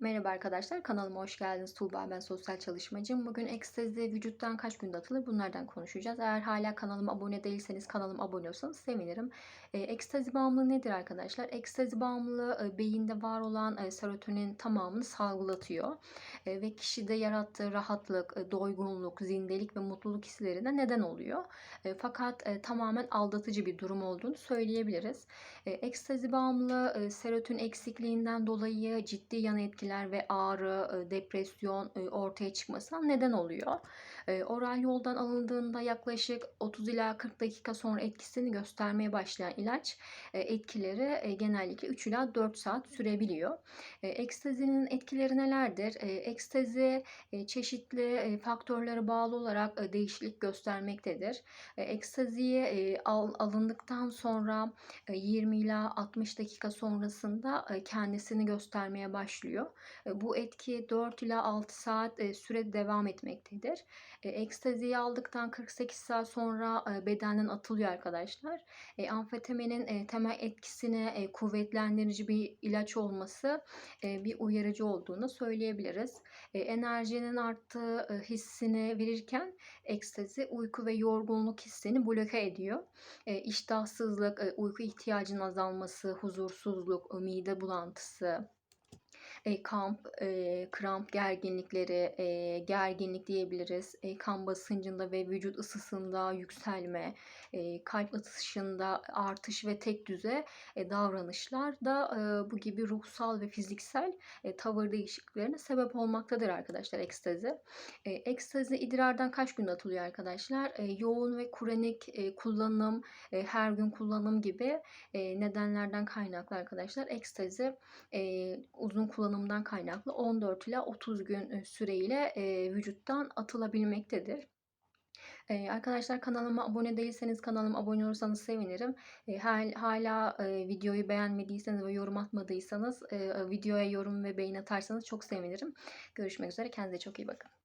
Merhaba arkadaşlar, kanalıma hoş geldiniz. Tuğba ben sosyal çalışmacıyım. Bugün ekstazi vücuttan kaç günde atılır bunlardan konuşacağız. Eğer hala kanalıma abone değilseniz kanalıma abone olsanız sevinirim. E, ekstazi bağımlılığı nedir arkadaşlar? Ekstazi bağımlılığı e, beyinde var olan e, serotonin tamamını salgılatıyor. E, ve kişide yarattığı rahatlık, e, doygunluk, zindelik ve mutluluk hislerine neden oluyor. E, fakat e, tamamen aldatıcı bir durum olduğunu söyleyebiliriz. E, ekstazi bağımlılığı e, serotonin eksikliğinden dolayı ciddi yan etkiler ve ağrı, e, depresyon e, ortaya çıkmasına neden oluyor. E, Oral yoldan alındığında yaklaşık 30 ila 40 dakika sonra etkisini göstermeye başlayan ilaç etkileri genellikle 3 ila 4 saat sürebiliyor. Ekstazinin etkileri nelerdir? Ekstazi çeşitli faktörlere bağlı olarak değişiklik göstermektedir. Ekstaziye al- alındıktan sonra e, 20 ila 60 dakika sonrasında kendisini göstermeye başlıyor. Bu etki 4 ila 6 saat süre devam etmektedir. Ekstaziyi aldıktan 48 saat sonra bedenden atılıyor arkadaşlar. Amfetaminin temel etkisine e, kuvvetlendirici bir ilaç olması bir uyarıcı olduğunu söyleyebiliriz. Enerjinin arttığı hissini verirken ekstazi uyku ve yorgunluk hissini bloke ediyor. İştahsızlık, uyku ihtiyacının azalması, huzursuzluk, mide bulantısı, e, kamp, e, kramp gerginlikleri, e, gerginlik diyebiliriz. E, kan basıncında ve vücut ısısında yükselme, e, kalp atışında artış ve tek düze e, davranışlar da e, bu gibi ruhsal ve fiziksel e, tavır değişikliklerine sebep olmaktadır arkadaşlar ekstazi. E, ekstazi idrardan kaç günde atılıyor arkadaşlar? E, yoğun ve kronik e, kullanım, e, her gün kullanım gibi e, nedenlerden kaynaklı arkadaşlar. Ekstazi e, uzun kullanımdan kaynaklı 14 ile 30 gün e, süreyle e, vücuttan atılabilmektedir. E, arkadaşlar kanalıma abone değilseniz kanalıma abone olursanız sevinirim. E, hal- hala videoyu beğenmediyseniz ve yorum atmadıysanız videoya yorum ve beğeni atarsanız çok sevinirim. Görüşmek üzere. Kendinize çok iyi bakın.